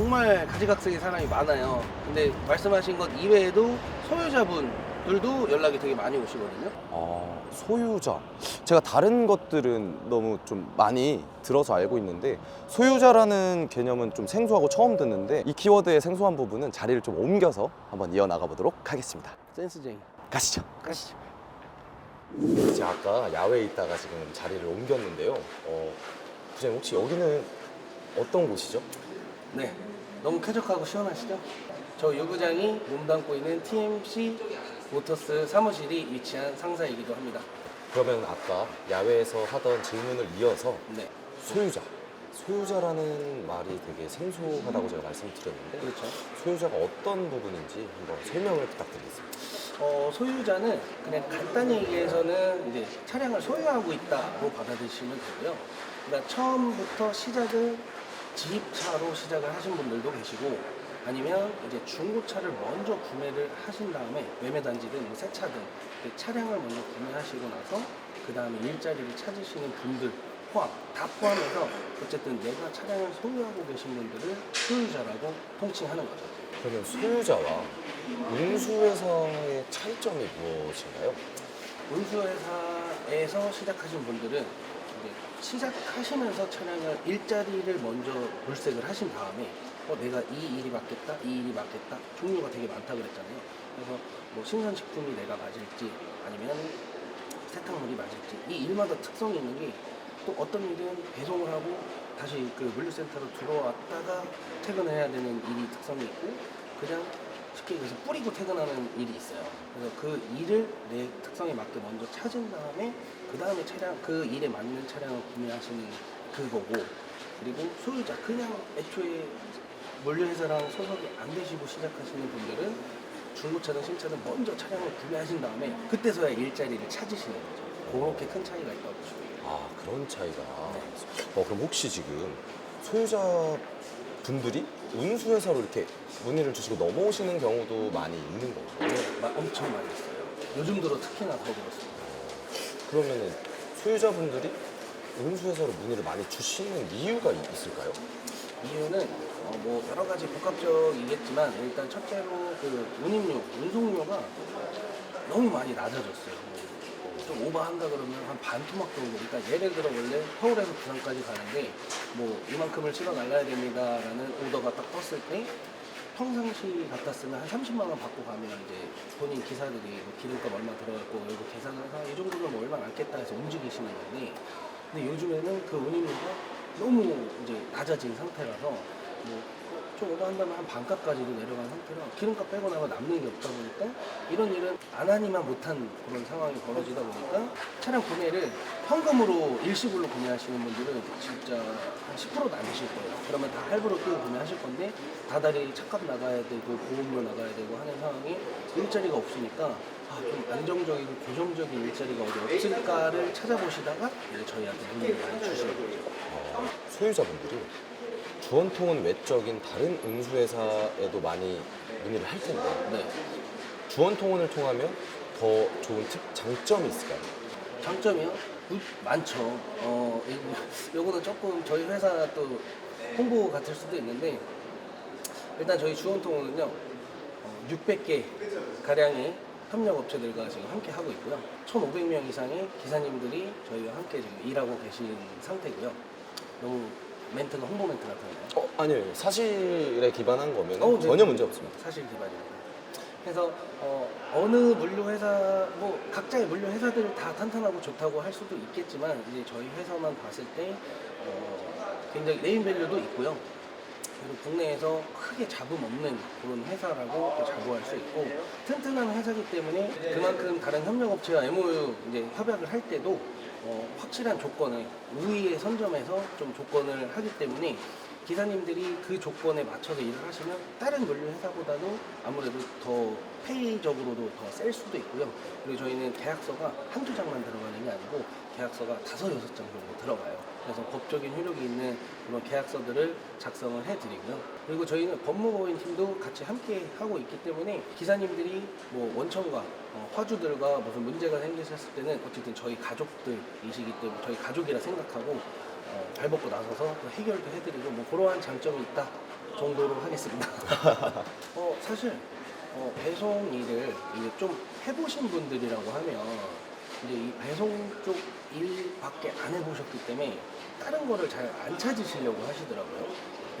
정말 가지각색의 사람이 많아요. 근데 말씀하신 것 이외에도 소유자분들도 연락이 되게 많이 오시거든요. 아, 소유자. 제가 다른 것들은 너무 좀 많이 들어서 알고 있는데 소유자라는 개념은 좀 생소하고 처음 듣는데 이 키워드의 생소한 부분은 자리를 좀 옮겨서 한번 이어나가 보도록 하겠습니다. 센스쟁이. 가시죠. 가시죠. 제가 아까 야외에 있다가 지금 자리를 옮겼는데요. 어, 부장님 혹시 여기는 어떤 곳이죠? 네. 너무 쾌적하고 시원하시죠? 저 유구장이 몸담고 있는 TMC 모터스 사무실이 위치한 상사이기도 합니다. 그러면 아까 야외에서 하던 질문을 이어서 네. 소유자. 소유자라는 말이 되게 생소하다고 제가 말씀드렸는데 그렇죠. 소유자가 어떤 부분인지 한번 설명을 부탁드리겠습니다. 어, 소유자는 그냥 간단히 얘기해서는 이제 차량을 소유하고 있다고 받아들이시면 되고요. 그러니까 처음부터 시작을 지입차로 시작을 하신 분들도 계시고 아니면 이제 중고차를 먼저 구매를 하신 다음에 매매단지든 뭐새 차든 그 차량을 먼저 구매하시고 나서 그 다음에 일자리를 찾으시는 분들 포함 다 포함해서 어쨌든 내가 차량을 소유하고 계신 분들을 소유자라고 통칭하는 거죠. 그러면 소유자와 운수회사의 차이점이 무엇인가요? 운수회사에서 시작하신 분들은 시작하시면서 차량을 일자리를 먼저 물색을 하신 다음에 어, 내가 이 일이 맞겠다, 이 일이 맞겠다 종류가 되게 많다 그랬잖아요. 그래서 뭐 신선식품이 내가 맞을지 아니면 세탁물이 맞을지 이 일마다 특성이 있는 게 또 어떤 일은 배송을 하고 다시 그 물류센터로 들어왔다가 퇴근해야 되는 일이 특성이 있고 그냥 쉽게 얘기해서 뿌리고 퇴근하는 일이 있어요. 그래서 그 일을 내 특성에 맞게 먼저 찾은 다음에 그 다음에 차량 그 일에 맞는 차량을 구매하시는 그거고 그리고 소유자 그냥 애초에 물류회사랑 소속이 안 되시고 시작하시는 분들은 중고차든 신차든 먼저 차량을 구매하신 다음에 그때서야 일자리를 찾으시는 거죠. 그렇게 큰 차이가 있다고 보시면 돼요. 아 그런 차이가. 어 그럼 혹시 지금 소유자 분들이 운수회사로 이렇게 문의를 주시고 넘어오시는 경우도 많이 있는 건가요? 네, 마- 엄청 많이 있어요. 요즘 들어 특히나 더 그렇습니다. 그러면은 소유자분들이 운수회사로 문의를 많이 주시는 이유가 있- 있을까요? 이유는 어, 뭐 여러 가지 복합적이겠지만 일단 첫째로 그 운임료, 운송료가 너무 많이 낮아졌어요. 오버한다 그러면 한 반 토막 정도. 그러니까 예를 들어 원래 서울에서 부산까지 가는데 뭐 이만큼을 실어 날라야 됩니다라는 오더가 딱 떴을 때 평상시 같았으면 한 30만 원 받고 가면 이제 본인 기사들이 뭐 기름값 얼마 들어갔고 이거 계산을 해서 이 정도면 뭐 얼마 남겠다 해서 움직이시는 건데 근데 요즘에는 그 운임료가 너무 이제 낮아진 상태라서 뭐 좀 오버한다면 한 반값까지도 내려간 상태라 기름값 빼고 나면 남는 게 없다 보니까 이런 일은 안 하니만 못한 그런 상황이 벌어지다 보니까 차량 구매를 현금으로 일시불로 구매하시는 분들은 진짜 한 10%도 안 되실 거예요. 그러면 다 할부로 끼고 구매하실 건데 다달이 차값 나가야 되고 보험료 나가야 되고 하는 상황이 일자리가 없으니까 아, 좀 안정적이고 고정적인 일자리가 어디 없을까를 찾아보시다가 이제 저희한테 문의를 많이 주시는 거죠. 어, 소유자분들이 주원통은 외적인 다른 운수회사에도 많이 문의를 할 텐데 네. 주원통운을 통하면 더 좋은 특 장점이 있을까요? 장점이요? 우- 많죠. 어, 이- 요거는 조금 저희 회사 또 홍보 같을 수도 있는데 일단 저희 주원통은요 600개 가량의 협력 업체들과 지금 함께 하고 있고요. 1,500명 이상의 기사님들이 저희와 함께 지금 일하고 계신 상태고요. 너무 멘트가 홍보 멘트 같은가요? 어, 아니요. 사실에 기반한 거면 어, 네. 전혀 문제 없습니다. 사실 기반입니다. 그래서 어, 느 물류 회사 뭐 각자의 물류 회사들 다 탄탄하고 좋다고 할 수도 있겠지만 이제 저희 회사만 봤을 때 어, 굉장히 네임밸류도 있고요. 그리고 국내에서 크게 잡음 없는 그런 회사라고 또 자부할 수 있고 튼튼한 회사기 때문에 그만큼 다른 협력업체와 MOU 이제 협약을 할 때도 어, 확실한 조건을 우위에 선점해서 좀 조건을 하기 때문에 기사님들이 그 조건에 맞춰서 일을 하시면 다른 물류 회사보다도 아무래도 더 페이적으로도 더 셀 수도 있고요. 그리고 저희는 계약서가 한두 장만 들어가는 게 아니고 계약서가 다섯 여섯 장 정도 들어가요. 그래서 법적인 효력이 있는 그런 계약서들을 작성을 해드리고요. 그리고 저희는 법무법인 팀도 같이 함께 하고 있기 때문에 기사님들이 뭐 원청과 어, 화주들과 무슨 문제가 생기셨을 때는 어쨌든 저희 가족들이시기 때문에 저희 가족이라 생각하고 어, 발벗고 나서서 또 해결도 해드리고 뭐 그러한 장점이 있다 정도로 하겠습니다. 어, 사실 어, 배송 일을 이제 좀 해보신 분들이라고 하면 이제 이 배송 쪽 일밖에 안 해보셨기 때문에 다른 거를 잘 안 찾으시려고 하시더라고요.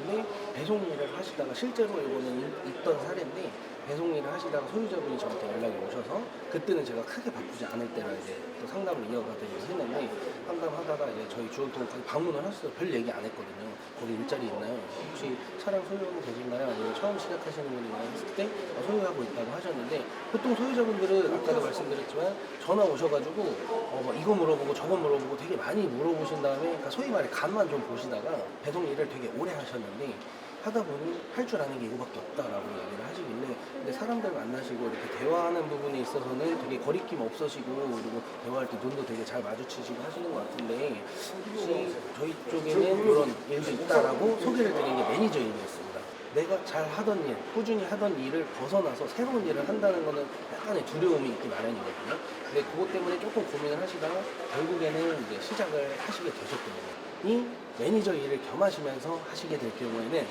근데 배송 일을 하시다가 실제로 이거는 이- 있던 사례인데 배송 일을 하시다가 소유자분이 저한테 연락이 오셔서 그때는 제가 크게 바쁘지 않을 때라 이제 또 상담을 이어가더니 했는데 상담하다가 이제 저희 주원통 거기 방문을 하셔서 별 얘기 안 했거든요. 거기 일자리 있나요? 혹시 차량 소유하고 계신가요? 아니면 처음 시작하시는 분이나요? 했을 때 어, 소유하고 있다고 하셨는데 보통 소유자분들은 아까도 말씀드렸지만 전화 오셔가지고 어, 뭐 이거 물어보고 저거 물어보고 되게 많이 물어보신 다음에 그러니까 소위 말해 간만 좀 보시다가 배송 일을 되게 오래 하셨는데 하다 보니 할 줄 아는 게 이거밖에 없다라고 얘기를 하시길래 근데 사람들 만나시고 이렇게 대화하는 부분에 있어서는 되게 거리낌 없으시고 그리고 대화할 때 눈도 되게 잘 마주치시고 하시는 것 같은데 혹시 저희 쪽에는 이런 일도 있다라고 소개를 드린 게 매니저 일이었습니다. 내가 잘 하던 일, 꾸준히 하던 일을 벗어나서 새로운 일을 한다는 거는 약간의 두려움이 있기 마련이거든요. 근데 그것 때문에 조금 고민을 하시다가 결국에는 이제 시작을 하시게 되셨거든요. 이 매니저 일을 겸하시면서 하시게 될 경우에는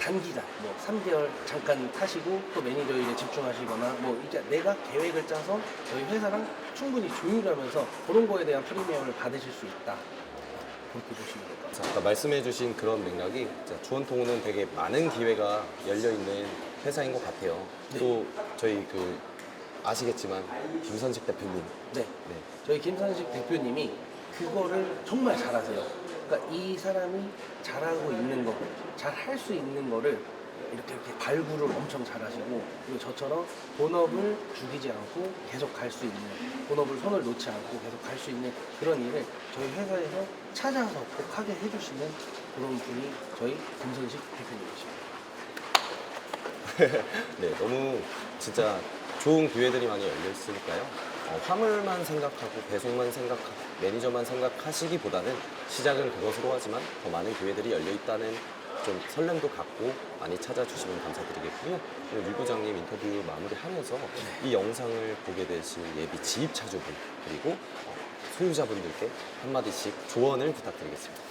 단기간 뭐 3개월 잠깐 타시고 또 매니저 일에 집중하시거나 뭐 이제 내가 계획을 짜서 저희 회사랑 충분히 조율하면서 그런 거에 대한 프리미엄을 받으실 수 있다. 그렇게 보시면 될 것 같아요. 아까 말씀해주신 그런 맥락이 진짜 주원통은 되게 많은 기회가 열려 있는 회사인 것 같아요. 네. 또 저희 그 아시겠지만 김선식 대표님, 네. 네, 저희 김선식 대표님이 그거를 정말 잘하세요. 그러니까 이 사람이 잘하고 있는 거, 잘 할 수 있는 거를 이렇게 이렇게 발굴을 엄청 잘하시고 그리고 저처럼 본업을 죽이지 않고 계속 갈 수 있는 본업을 손을 놓지 않고 계속 갈 수 있는 그런 일을 저희 회사에서 찾아서 꼭 하게 해주시는 그런 분이 저희 김선식 대표님이십니다. 네, 너무 진짜 좋은 기회들이 많이 열려 있으니까요. 어, 화물만 생각하고 배송만 생각하고 매니저만 생각하시기보다는 시작은 그것으로 하지만 더 많은 기회들이 열려 있다는 좀 설렘도 갖고 많이 찾아주시면 감사드리겠고요. 오늘 류 부장님 인터뷰 마무리하면서 이 영상을 보게 되신 예비 지입 차주분 그리고 어, 소유자분들께 한마디씩 조언을 부탁드리겠습니다.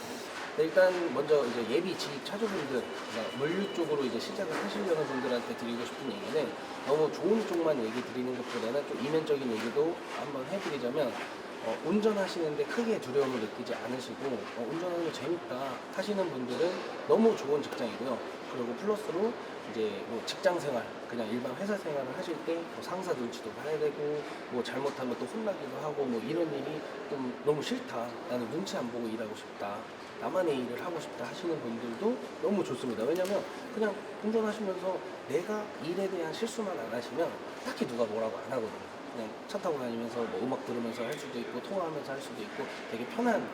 네, 일단 먼저 이제 예비 지입 차주분들, 그러니까 물류 쪽으로 이제 시작을 하시려는 분들한테 드리고 싶은 얘기는 너무 좋은 쪽만 얘기 드리는 것보다는 좀 이면적인 얘기도 한번 해드리자면 어, 운전하시는데 크게 두려움을 느끼지 않으시고 어, 운전하는 거 재밌다 하시는 분들은 너무 좋은 직장이고요. 그리고 플러스로 이제 뭐 직장 생활, 그냥 일반 회사 생활을 하실 때 뭐 상사 눈치도 봐야 되고 뭐 잘못하면 또 혼나기도 하고 뭐 이런 일이 좀 너무 싫다. 나는 눈치 안 보고 일하고 싶다. 나만의 일을 하고 싶다 하시는 분들도 너무 좋습니다. 왜냐면 그냥 운전하시면서 내가 일에 대한 실수만 안 하시면 딱히 누가 뭐라고 안 하거든요. 그냥 차 타고 다니면서 뭐 음악 들으면서 할 수도 있고 통화하면서 할 수도 있고 되게 편한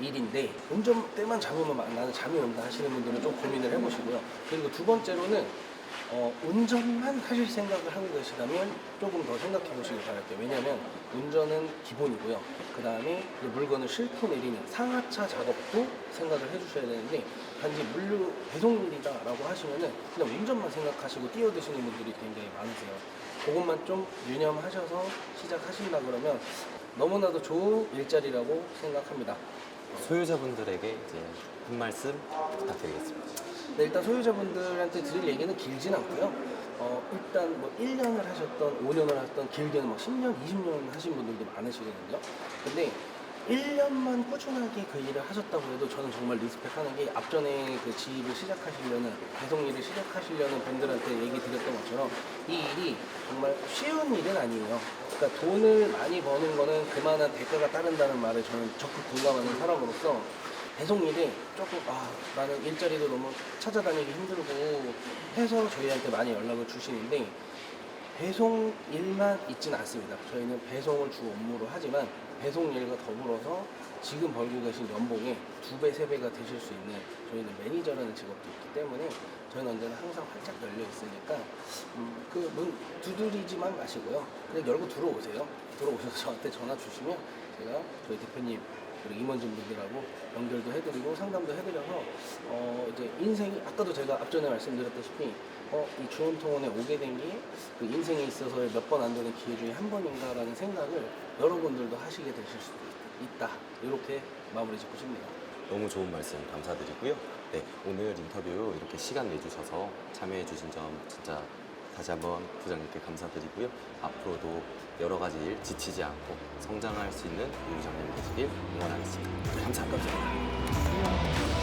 일인데 운전대만 잡으면 막 나는 잠이 온다 하시는 분들은 좀 고민을 해보시고요. 그리고 두 번째로는 어, 운전만 하실 생각을 하고 계시다면 조금 더 생각해 보시길 바랄게요. 왜냐하면 운전은 기본이고요. 그 다음에 물건을 싣고 내리는 상하차 작업도 생각을 해주셔야 되는데 단지 물류 배송일이다라고 하시면은 그냥 운전만 생각하시고 뛰어드시는 분들이 굉장히 많으세요. 그것만 좀 유념하셔서 시작하신다 그러면 너무나도 좋은 일자리라고 생각합니다. 소유자분들에게 이제 한 말씀 부탁드리겠습니다. 네, 일단 소유자분들한테 드릴 얘기는 길진 않고요. 어, 일단 뭐 1년을 하셨던, 5년을 하셨던, 길게는 막 10년, 20년 하신 분들도 많으시거든요. 근데 1년만 꾸준하게 그 일을 하셨다고 해도 저는 정말 리스펙하는 게 앞전에 그 지입을 시작하시려는, 배송 일을 시작하시려는 분들한테 얘기 드렸던 것처럼 이 일이 정말 쉬운 일은 아니에요. 그러니까 돈을 많이 버는 거는 그만한 대가가 따른다는 말을 저는 적극 공감하는 사람으로서 배송 일이 조금 아 나는 일자리도 너무 찾아다니기 힘들고 해서 저희한테 많이 연락을 주시는데 배송 일만 있지는 않습니다. 저희는 배송을 주 업무로 하지만 배송 일과 더불어서 지금 벌고 계신 연봉의 두 배, 세 배가 되실 수 있는 저희는 매니저라는 직업도 있기 때문에 저희는 언제나 항상 활짝 열려 있으니까 음, 그문 두드리지만 마시고요. 그냥 열고 들어오세요. 들어오셔서 저한테 전화 주시면 제가 저희 대표님 그리고 임원진 분들하고 연결도 해드리고 상담도 해드려서 어 이제 인생이 아까도 제가 앞전에 말씀드렸다시피 어이 주원통원에 오게 된 게 그 인생에 있어서 몇번 안 되는 기회 중에 한 번인가라는 생각을 여러분들도 하시게 되실 수도 있다 이렇게 마무리 짓고 싶네요. 너무 좋은 말씀 감사드리고요. 네, 오늘 인터뷰 이렇게 시간 내주셔서 참여해주신 점 진짜 다시 한번 부장님께 감사드리고요. 앞으로도 여러 가지 일 지치지 않고 성장할 수 있는 우리 부장님 되시길 응원하겠습니다. 감사합니다.